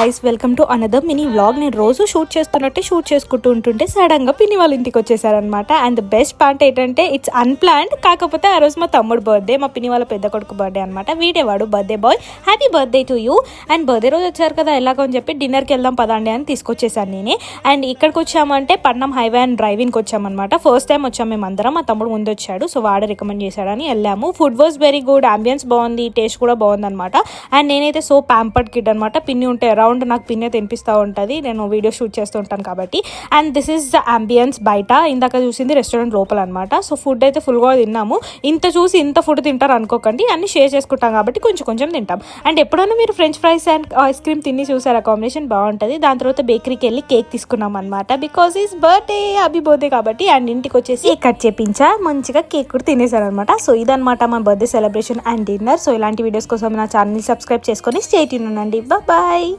Guys welcome to another mini vlog నేను రోజు shoot చేస్తున్నట్టే shoot చేసుకుంటూ ఉంటుంటే సడన్గా పిన్ని వాళ్ళ ఇంటికి వచ్చేసారనమాట అండ్ ద బెస్ట్ పార్ట్ ఏంటంటే ఇట్స్ అన్ప్లాన్డ్ కాకపోతే ఆ రోజు మా తమ్ముడు బర్త్డే మా పిన్ని వాళ్ళ పెద్ద కొడుకు బర్త్డే అనమాట వీడేవాడు birthday boy happy birthday to you and birthday రోజు వచ్చారు కదా ఎలాగో అని చెప్పి డిన్నర్కి వెళ్దాం పదండి అని తీసుకొచ్చేసాను నేనే. అండ్ ఇక్కడికి వచ్చామంటే పట్నం హైవే అండ్ డ్రైవింగ్కి వచ్చామన్నమాట. ఫస్ట్ టైం వచ్చాము మేము అందరం మా తమ్ముడు ముందు వచ్చాడు. సో వాడే రికమెండ్ చేశాడని వెళ్ళాము. Food was very good ambience బాగుంది టేస్ట్ కూడా బాగుంది అనమాట అండ్ నేనైతే సో ప్యాంపర్డ్ కిడ్ అనమాట పిన్ని ఉంటే అరౌండ్ నాకు పిన్నే తినిపిస్తూ ఉంటుంది. నేను వీడియో షూట్ చేస్తూ ఉంటాను కాబట్టి. And this is the ambience బయట. ఇందాక చూసింది రెస్టారెంట్ లోపల అనమాట సో ఫుడ్ అయితే ఫుల్గా తిన్నాము. ఇంత చూసి ఇంత ఫుడ్ తింటారు అనుకోకండి. అన్ని షేర్ చేసుకుంటాం కాబట్టి కొంచెం కొంచెం తింటాం. అండ్ ఎప్పుడైనా మీరు french fries and ice cream తిని చూసారా? కాంబినేషన్ బాగుంటుంది. దాని తర్వాత బేకరీకి వెళ్ళి కేక్ తీసుకున్నాం అనమాట because is birthday Abhi birthday కాబట్టి. అండ్ ఇంటికి వచ్చేసి కేక్ కట్ చేపించా. మంచిగా కేక్ కూడా తినేసారు అనమాట సో ఇదనమాట మా birthday celebration and dinner so ఇలాంటి వీడియోస్ కోసం నా ఛానల్ సబ్స్క్రైబ్ చేసుకొని స్టేట్ ఉండండి. బాయ్